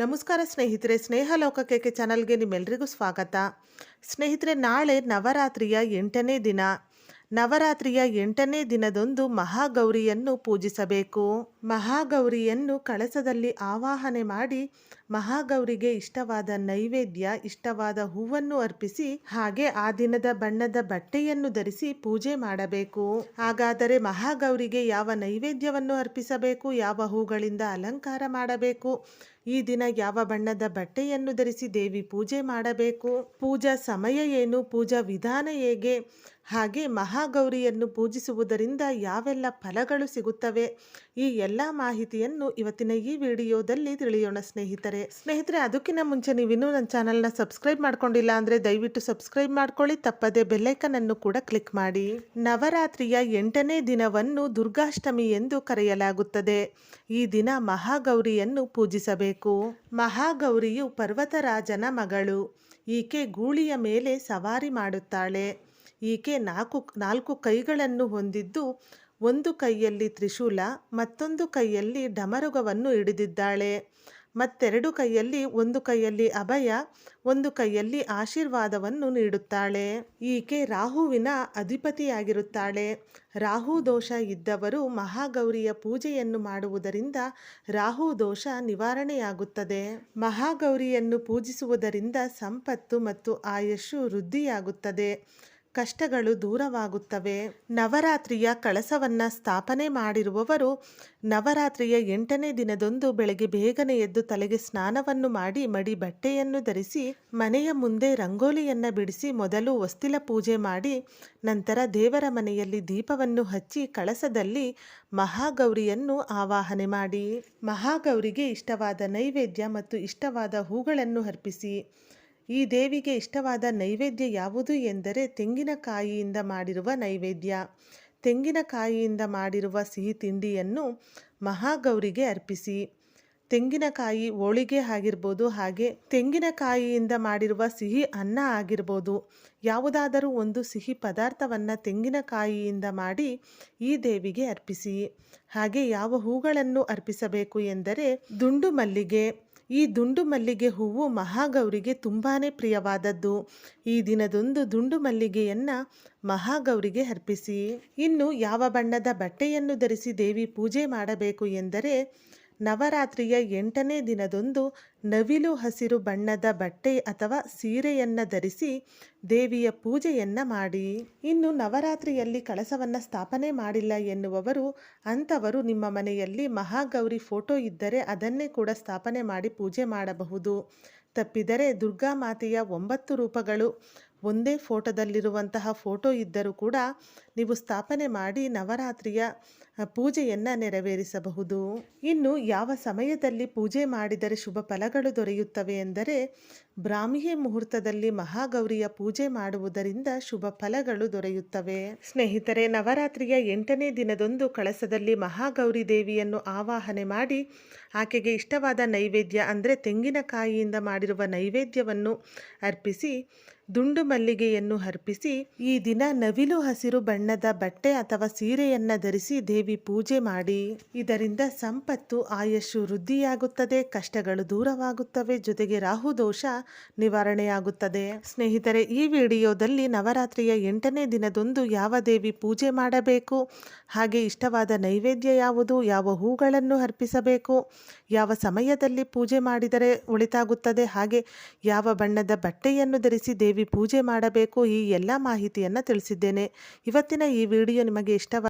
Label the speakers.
Speaker 1: ನಮಸ್ಕಾರ ಸ್ನೇಹಿತರೆ ಸ್ನೇಹ ಲೋಕಕ್ಕೆ ಚಾನಲ್ಗೆ ನಿಮ್ಮೆಲ್ಲರಿಗೂ ಸ್ವಾಗತ. ಸ್ನೇಹಿತರೆ, ನಾಳೆ ನವರಾತ್ರಿಯ ಎಂಟನೇ ದಿನ. ನವರಾತ್ರಿಯ ಎಂಟನೇ ದಿನದಂದು ಮಹಾಗೌರಿಯನ್ನು ಪೂಜಿಸಬೇಕು. ಮಹಾಗೌರಿಯನ್ನು ಕಳಸದಲ್ಲಿ ಆವಾಹನೆ ಮಾಡಿ ಮಹಾಗೌರಿಗೆ ಇಷ್ಟವಾದ ನೈವೇದ್ಯ, ಇಷ್ಟವಾದ ಹೂವನ್ನು ಅರ್ಪಿಸಿ, ಹಾಗೆ ಆ ದಿನದ ಬಣ್ಣದ ಬಟ್ಟೆಯನ್ನು ಧರಿಸಿ ಪೂಜೆ ಮಾಡಬೇಕು. ಹಾಗಾದರೆ ಮಹಾಗೌರಿಗೆ ಯಾವ ನೈವೇದ್ಯವನ್ನು ಅರ್ಪಿಸಬೇಕು, ಯಾವ ಹೂಗಳಿಂದ ಅಲಂಕಾರ ಮಾಡಬೇಕು ಈ ದಿನ ಯಾವ ಬಣ್ಣದ ಬಟ್ಟೆಯನ್ನು ಧರಿಸಿ ದೇವಿ ಪೂಜೆ ಮಾಡಬೇಕು? ಪೂಜಾ ಸಮಯ ಏನು? ಪೂಜಾ ವಿಧಾನ ಹೇಗೆ? ಹಾಗೆ ಮಹಾಗೌರಿಯನ್ನು ಪೂಜಿಸುವುದರಿಂದ ಯಾವೆಲ್ಲ ಫಲಗಳು ಸಿಗುತ್ತವೆ? ಈ ಎಲ್ಲ ಮಾಹಿತಿಯನ್ನು ಇವತ್ತಿನ ಈ ವಿಡಿಯೋದಲ್ಲಿ ತಿಳಿಯೋಣ ಸ್ನೇಹಿತರೆ. ಸ್ನೇಹಿತರೆ, ಅದಕ್ಕಿಂತ ಮುಂಚೆ ನೀವಿನ್ನೂ ನನ್ನ ಚಾನಲ್ನ ಸಬ್ಸ್ಕ್ರೈಬ್ ಮಾಡ್ಕೊಂಡಿಲ್ಲ ಅಂದರೆ ದಯವಿಟ್ಟು ಸಬ್ಸ್ಕ್ರೈಬ್ ಮಾಡ್ಕೊಳ್ಳಿ, ತಪ್ಪದೆ ಬೆಲ್ಲೈಕನ್ ಅನ್ನು ಕೂಡ ಕ್ಲಿಕ್ ಮಾಡಿ. ನವರಾತ್ರಿಯ ಎಂಟನೇ ದಿನವನ್ನು ದುರ್ಗಾಷ್ಟಮಿ ಎಂದು ಕರೆಯಲಾಗುತ್ತದೆ. ಈ ದಿನ ಮಹಾಗೌರಿಯನ್ನು ಪೂಜಿಸಬೇಕು. ಮಹಾಗೌರಿಯು ಪರ್ವತರಾಜನ ಮಗಳು. ಈಕೆ ಗೂಳಿಯ ಮೇಲೆ ಸವಾರಿ ಮಾಡುತ್ತಾಳೆ. ಈಕೆ ನಾಲ್ಕು ನಾಲ್ಕು ಕೈಗಳನ್ನು ಹೊಂದಿದ್ದು ಒಂದು ಕೈಯಲ್ಲಿ ತ್ರಿಶೂಲ, ಮತ್ತೊಂದು ಕೈಯಲ್ಲಿ ಡಮರುಗವನ್ನು ಹಿಡಿದಿದ್ದಾಳೆ. ಮತ್ತೆರಡು ಕೈಯಲ್ಲಿ ಒಂದು ಕೈಯಲ್ಲಿ ಅಭಯ, ಒಂದು ಕೈಯಲ್ಲಿ ಆಶೀರ್ವಾದವನ್ನು ನೀಡುತ್ತಾಳೆ. ಈಕೆ ರಾಹುವಿನ ಅಧಿಪತಿಯಾಗಿರುತ್ತಾಳೆ. ರಾಹು ದೋಷ ಇದ್ದವರು ಮಹಾಗೌರಿಯ ಪೂಜೆಯನ್ನು ಮಾಡುವುದರಿಂದ ರಾಹು ದೋಷ ನಿವಾರಣೆಯಾಗುತ್ತದೆ. ಮಹಾಗೌರಿಯನ್ನು ಪೂಜಿಸುವುದರಿಂದ ಸಂಪತ್ತು ಮತ್ತು ಆಯಸ್ಸು ವೃದ್ಧಿಯಾಗುತ್ತದೆ. ಕಷ್ಟಗಳು ದೂರವಾಗುತ್ತವೆ. ನವರಾತ್ರಿಯ ಕಳಸವನ್ನು ಸ್ಥಾಪನೆ ಮಾಡಿರುವವರು ನವರಾತ್ರಿಯ ಎಂಟನೇ ದಿನದಂದು ಬೆಳಗ್ಗೆ ಬೇಗನೆ ಎದ್ದು ತಲೆಗೆ ಸ್ನಾನವನ್ನು ಮಾಡಿ ಮಡಿ ಬಟ್ಟೆಯನ್ನು ಧರಿಸಿ, ಮನೆಯ ಮುಂದೆ ರಂಗೋಲಿಯನ್ನು ಬಿಡಿಸಿ ಮೊದಲು ವಸ್ತಿಲ ಪೂಜೆ ಮಾಡಿ, ನಂತರ ದೇವರ ಮನೆಯಲ್ಲಿ ದೀಪವನ್ನು ಹಚ್ಚಿ ಕಳಸದಲ್ಲಿ ಮಹಾಗೌರಿಯನ್ನು ಆವಾಹನೆ ಮಾಡಿ. ಮಹಾಗೌರಿಗೆ ಇಷ್ಟವಾದ ನೈವೇದ್ಯ ಮತ್ತು ಇಷ್ಟವಾದ ಹೂಗಳನ್ನು ಅರ್ಪಿಸಿ. ಈ ದೇವಿಗೆ ಇಷ್ಟವಾದ ನೈವೇದ್ಯ ಯಾವುದು ಎಂದರೆ ತೆಂಗಿನಕಾಯಿಯಿಂದ ಮಾಡಿರುವ ನೈವೇದ್ಯ. ತೆಂಗಿನಕಾಯಿಯಿಂದ ಮಾಡಿರುವ ಸಿಹಿ ತಿಂಡಿಯನ್ನು ಮಹಾಗೌರಿಗೆ ಅರ್ಪಿಸಿ. ತೆಂಗಿನಕಾಯಿ ಹೋಳಿಗೆ ಆಗಿರ್ಬೋದು, ಹಾಗೆ ತೆಂಗಿನಕಾಯಿಯಿಂದ ಮಾಡಿರುವ ಸಿಹಿ ಅನ್ನ ಆಗಿರ್ಬೋದು. ಯಾವುದಾದರೂ ಒಂದು ಸಿಹಿ ಪದಾರ್ಥವನ್ನು ತೆಂಗಿನಕಾಯಿಯಿಂದ ಮಾಡಿ ಈ ದೇವಿಗೆ ಅರ್ಪಿಸಿ. ಹಾಗೆ ಯಾವ ಹೂಗಳನ್ನು ಅರ್ಪಿಸಬೇಕು ಎಂದರೆ ದುಂಡು ಮಲ್ಲಿಗೆ. ಈ ದುಂಡು ಮಲ್ಲಿಗೆ ಹೂವು ಮಹಾಗೌರಿಗೆ ತುಂಬಾ ಪ್ರಿಯವಾದದ್ದು. ಈ ದಿನದೊಂದು ದುಂಡು ಮಲ್ಲಿಗೆಯನ್ನು ಮಹಾಗೌರಿಗೆ ಅರ್ಪಿಸಿ. ಇನ್ನು ಯಾವ ಬಣ್ಣದ ಬಟ್ಟೆಯನ್ನು ಧರಿಸಿ ದೇವಿ ಪೂಜೆ ಮಾಡಬೇಕು ಎಂದರೆ ನವರಾತ್ರಿಯ ಎಂಟನೇ ದಿನದಂದು ನವಿಲು ಹಸಿರು ಬಣ್ಣದ ಬಟ್ಟೆ ಅಥವಾ ಸೀರೆಯನ್ನು ಧರಿಸಿ ದೇವಿಯ ಪೂಜೆಯನ್ನು ಮಾಡಿ. ಇನ್ನು ನವರಾತ್ರಿಯಲ್ಲಿ ಕಳಸವನ್ನು ಸ್ಥಾಪನೆ ಮಾಡಿಲ್ಲ ಎನ್ನುವವರು, ಅಂಥವರು ನಿಮ್ಮ ಮನೆಯಲ್ಲಿ ಮಹಾಗೌರಿ ಫೋಟೋ ಇದ್ದರೆ ಅದನ್ನೇ ಕೂಡ ಸ್ಥಾಪನೆ ಮಾಡಿ ಪೂಜೆ ಮಾಡಬಹುದು. ತಪ್ಪಿದರೆ ದುರ್ಗಾ ಮಾತೆಯ ಒಂಬತ್ತು ರೂಪಗಳು ಒಂದೇ ಫೋಟೋದಲ್ಲಿರುವಂತಹ ಫೋಟೋ ಇದ್ದರೂ ಕೂಡ ನೀವು ಸ್ಥಾಪನೆ ಮಾಡಿ ನವರಾತ್ರಿಯ ಪೂಜೆಯನ್ನು ನೆರವೇರಿಸಬಹುದು. ಇನ್ನು ಯಾವ ಸಮಯದಲ್ಲಿ ಪೂಜೆ ಮಾಡಿದರೆ ಶುಭ ಫಲಗಳು ದೊರೆಯುತ್ತವೆ ಎಂದರೆ ಬ್ರಾಹ್ಮಿ ಮುಹೂರ್ತದಲ್ಲಿ ಮಹಾಗೌರಿಯ ಪೂಜೆ ಮಾಡುವುದರಿಂದ ಶುಭ ಫಲಗಳು ದೊರೆಯುತ್ತವೆ. ಸ್ನೇಹಿತರೆ, ನವರಾತ್ರಿಯ ಎಂಟನೇ ದಿನದಂದು ಕಳಸದಲ್ಲಿ ಮಹಾಗೌರಿ ದೇವಿಯನ್ನು ಆವಾಹನೆ ಮಾಡಿ, ಆಕೆಗೆ ಇಷ್ಟವಾದ ನೈವೇದ್ಯ ಅಂದರೆ ತೆಂಗಿನಕಾಯಿಯಿಂದ ಮಾಡಿರುವ ನೈವೇದ್ಯವನ್ನು ಅರ್ಪಿಸಿ, ದುಂಡು ಮಲ್ಲಿಗೆಯನ್ನು ಅರ್ಪಿಸಿ, ಈ ದಿನ ನವಿಲು ಹಸಿರು ಬಣ್ಣದ ಬಟ್ಟೆ ಅಥವಾ ಸೀರೆಯನ್ನ ಧರಿಸಿ ದೇವಿ ಪೂಜೆ ಮಾಡಿ. ಇದರಿಂದ ಸಂಪತ್ತು, ಆಯಸ್ಸು ವೃದ್ಧಿಯಾಗುತ್ತದೆ, ಕಷ್ಟಗಳು ದೂರವಾಗುತ್ತವೆ, ಜೊತೆಗೆ ರಾಹು ದೋಷ ನಿವಾರಣೆಯಾಗುತ್ತದೆ. ಸ್ನೇಹಿತರೆ, ಈ ವಿಡಿಯೋದಲ್ಲಿ ನವರಾತ್ರಿಯ ಎಂಟನೇ ದಿನದಂದು ಯಾವ ದೇವಿ ಪೂಜೆ ಮಾಡಬೇಕು, ಹಾಗೆ ಇಷ್ಟವಾದ ನೈವೇದ್ಯ ಯಾವುದು, ಯಾವ ಹೂಗಳನ್ನು ಅರ್ಪಿಸಬೇಕು, ಯಾವ ಸಮಯದಲ್ಲಿ ಪೂಜೆ ಮಾಡಿದರೆ ಒಳಿತಾಗುತ್ತದೆ, ಹಾಗೆ ಯಾವ ಬಣ್ಣದ ಬಟ್ಟೆಯನ್ನು ಧರಿಸಿ ದೇವಿ ಪೂಜೆ ಮಾಡಬೇಕು, ಈ ಎಲ್ಲ ಮಾಹಿತಿಯನ್ನು ತಿಳಿಸಿದ್ದೇನೆ. ಇವತ್ತಿನ ಈ ವಿಡಿಯೋ ನಿಮಗೆ ಇಷ್ಟವಾದ